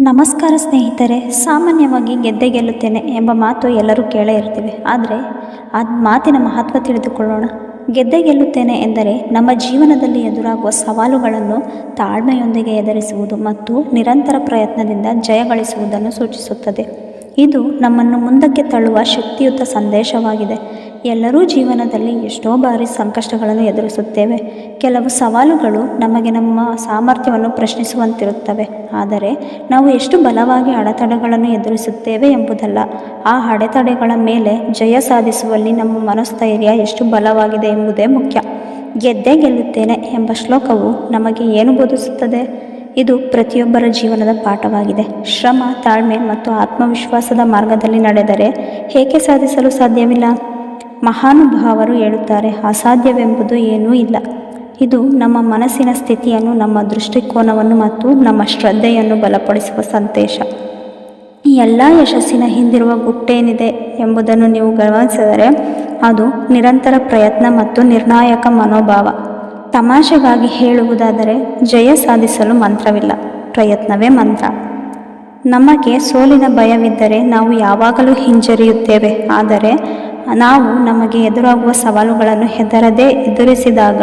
ನಮಸ್ಕಾರ ಸ್ನೇಹಿತರೆ, ಸಾಮಾನ್ಯವಾಗಿ ಗೆದ್ದೆ ಗೆಲ್ಲುತ್ತೇನೆ ಎಂಬ ಮಾತು ಎಲ್ಲರೂ ಕೇಳೇ ಇರ್ತೀವಿ. ಆದರೆ, ಆ ಮಾತಿನ ಮಹತ್ವ ತಿಳಿದುಕೊಳ್ಳೋಣ. ಗೆದ್ದೆ ಗೆಲ್ಲುತ್ತೇನೆ ಎಂದರೆ ನಮ್ಮ ಜೀವನದಲ್ಲಿ ಎದುರಾಗುವ ಸವಾಲುಗಳನ್ನು ತಾಳ್ಮೆಯೊಂದಿಗೆ ಎದುರಿಸುವುದು ಮತ್ತು ನಿರಂತರ ಪ್ರಯತ್ನದಿಂದ ಜಯಗಳಿಸುವುದನ್ನು ಸೂಚಿಸುತ್ತದೆ. ಇದು ನಮ್ಮನ್ನು ಮುಂದಕ್ಕೆ ತಳ್ಳುವ ಶಕ್ತಿಯುತ ಸಂದೇಶವಾಗಿದೆ. ಎಲ್ಲರೂ ಜೀವನದಲ್ಲಿ ಎಷ್ಟೋ ಬಾರಿ ಸಂಕಷ್ಟಗಳನ್ನು ಎದುರಿಸುತ್ತೇವೆ. ಕೆಲವು ಸವಾಲುಗಳು ನಮಗೆ ನಮ್ಮ ಸಾಮರ್ಥ್ಯವನ್ನು ಪ್ರಶ್ನಿಸುವಂತಿರುತ್ತವೆ. ಆದರೆ ನಾವು ಎಷ್ಟು ಬಲವಾಗಿ ಅಡೆತಡೆಗಳನ್ನು ಎದುರಿಸುತ್ತೇವೆ ಎಂಬುದಲ್ಲ. ಆ ಅಡೆತಡೆಗಳ ಮೇಲೆ ಜಯ ಸಾಧಿಸುವಲ್ಲಿ ನಮ್ಮ ಮನಸ್ಥೈರ್ಯ ಎಷ್ಟು ಬಲವಾಗಿದೆ ಎಂಬುದೇ ಮುಖ್ಯ. ಗೆದ್ದೇ ಗೆಲ್ಲುತ್ತೇನೆ ಎಂಬ ಶ್ಲೋಕವು ನಮಗೆ ಏನು ಬೋಧಿಸುತ್ತದೆ? ಇದು ಪ್ರತಿಯೊಬ್ಬರ ಜೀವನದ ಪಾಠವಾಗಿದೆ. ಶ್ರಮ, ತಾಳ್ಮೆ ಮತ್ತು ಆತ್ಮವಿಶ್ವಾಸದ ಮಾರ್ಗದಲ್ಲಿ ನಡೆದರೆ ಏಕೆ ಸಾಧಿಸಲು ಸಾಧ್ಯವಿಲ್ಲ? ಮಹಾನುಭಾವರು ಹೇಳುತ್ತಾರೆ, ಅಸಾಧ್ಯವೆಂಬುದು ಏನೂ ಇಲ್ಲ. ಇದು ನಮ್ಮ ಮನಸ್ಸಿನ ಸ್ಥಿತಿಯನ್ನು, ನಮ್ಮ ದೃಷ್ಟಿಕೋನವನ್ನು ಮತ್ತು ನಮ್ಮ ಶ್ರದ್ಧೆಯನ್ನು ಬಲಪಡಿಸುವ ಸಂದೇಶ. ಈ ಎಲ್ಲ ಯಶಸ್ಸಿನ ಹಿಂದಿರುವ ಗುಟ್ಟೇನಿದೆ ಎಂಬುದನ್ನು ನೀವು ಗಮನಿಸಿದರೆ ಅದು ನಿರಂತರ ಪ್ರಯತ್ನ ಮತ್ತು ನಿರ್ಣಾಯಕ ಮನೋಭಾವ. ತಮಾಷೆಗಾಗಿ ಹೇಳುವುದಾದರೆ, ಜಯ ಸಾಧಿಸಲು ಮಂತ್ರವಿಲ್ಲ, ಪ್ರಯತ್ನವೇ ಮಂತ್ರ. ನಮಗೆ ಸೋಲಿನ ಭಯವಿದ್ದರೆ ನಾವು ಯಾವಾಗಲೂ ಹಿಂಜರಿಯುತ್ತೇವೆ, ಆದರೆ ನಾವು ನಮಗೆ ಎದುರಾಗುವ ಸವಾಲುಗಳನ್ನು ಹೆದರದೆ ಎದುರಿಸಿದಾಗ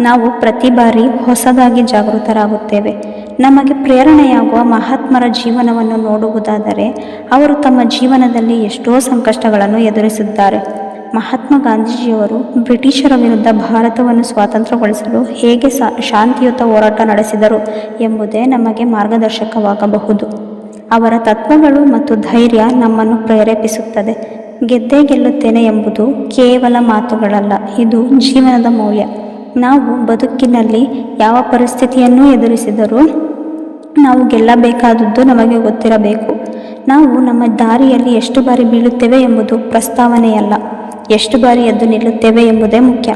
ನಾವು ಪ್ರತಿ ಬಾರಿ ಹೊಸದಾಗಿ ಜಾಗೃತರಾಗುತ್ತೇವೆ. ನಮಗೆ ಪ್ರೇರಣೆಯಾಗುವ ಮಹಾತ್ಮರ ಜೀವನವನ್ನು ನೋಡುವುದಾದರೆ ಅವರು ತಮ್ಮ ಜೀವನದಲ್ಲಿ ಎಷ್ಟೋ ಸಂಕಷ್ಟಗಳನ್ನು ಎದುರಿಸಿದ್ದಾರೆ. ಮಹಾತ್ಮ ಗಾಂಧೀಜಿಯವರು ಬ್ರಿಟಿಷರ ವಿರುದ್ಧ ಭಾರತವನ್ನು ಸ್ವಾತಂತ್ರ್ಯಗೊಳಿಸಲು ಹೇಗೆ ಶಾಂತಿಯುತ ಹೋರಾಟ ನಡೆಸಿದರು ಎಂಬುದೇ ನಮಗೆ ಮಾರ್ಗದರ್ಶಕವಾಗಬಹುದು. ಅವರ ತತ್ವಗಳು ಮತ್ತು ಧೈರ್ಯ ನಮ್ಮನ್ನು ಪ್ರೇರೇಪಿಸುತ್ತದೆ. ಗೆದ್ದೇ ಗೆಲ್ಲುತ್ತೇನೆ ಎಂಬುದು ಕೇವಲ ಮಾತುಗಳಲ್ಲ, ಇದು ಜೀವನದ ಮೌಲ್ಯ. ನಾವು ಬದುಕಿನಲ್ಲಿ ಯಾವ ಪರಿಸ್ಥಿತಿಯನ್ನು ಎದುರಿಸಿದರೂ ನಾವು ಗೆಲ್ಲಬೇಕಾದದ್ದು ನಮಗೆ ಗೊತ್ತಿರಬೇಕು. ನಾವು ನಮ್ಮ ದಾರಿಯಲ್ಲಿ ಎಷ್ಟು ಬಾರಿ ಬೀಳುತ್ತೇವೆ ಎಂಬುದು ಪ್ರಸ್ತಾವನೆಯಲ್ಲ, ಎಷ್ಟು ಬಾರಿ ಎದ್ದು ನಿಲ್ಲುತ್ತೇವೆ ಎಂಬುದೇ ಮುಖ್ಯ.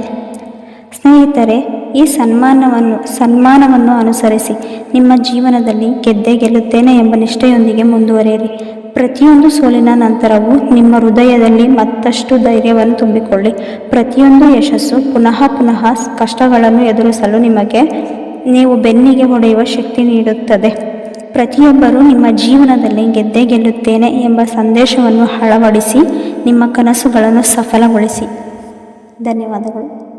ಸ್ನೇಹಿತರೆ, ಈ ಸನ್ಮಾನವನ್ನು ಸನ್ಮಾನವನ್ನು ಅನುಸರಿಸಿ ನಿಮ್ಮ ಜೀವನದಲ್ಲಿ ಗೆದ್ದೇ ಗೆಲ್ಲುತ್ತೇನೆ ಎಂಬ ನಿಷ್ಠೆಯೊಂದಿಗೆ ಮುಂದುವರಿಯಿರಿ. ಪ್ರತಿಯೊಂದು ಸೋಲಿನ ನಂತರವೂ ನಿಮ್ಮ ಹೃದಯದಲ್ಲಿ ಮತ್ತಷ್ಟು ಧೈರ್ಯವನ್ನು ತುಂಬಿಕೊಳ್ಳಿ. ಪ್ರತಿಯೊಂದು ಯಶಸ್ಸು ಪುನಃ ಪುನಃ ಕಷ್ಟಗಳನ್ನು ಎದುರಿಸಲು ನಿಮಗೆ ನೀವು ಬೆನ್ನಿಗೆ ಹೊಡೆಯುವ ಶಕ್ತಿ ನೀಡುತ್ತದೆ. ಪ್ರತಿಯೊಬ್ಬರೂ ನಿಮ್ಮ ಜೀವನದಲ್ಲಿ ಗೆದ್ದೇ ಗೆಲ್ಲುತ್ತೇನೆ ಎಂಬ ಸಂದೇಶವನ್ನು ಅಳವಡಿಸಿ ನಿಮ್ಮ ಕನಸುಗಳನ್ನು ಸಫಲಗೊಳಿಸಿ. ಧನ್ಯವಾದಗಳು.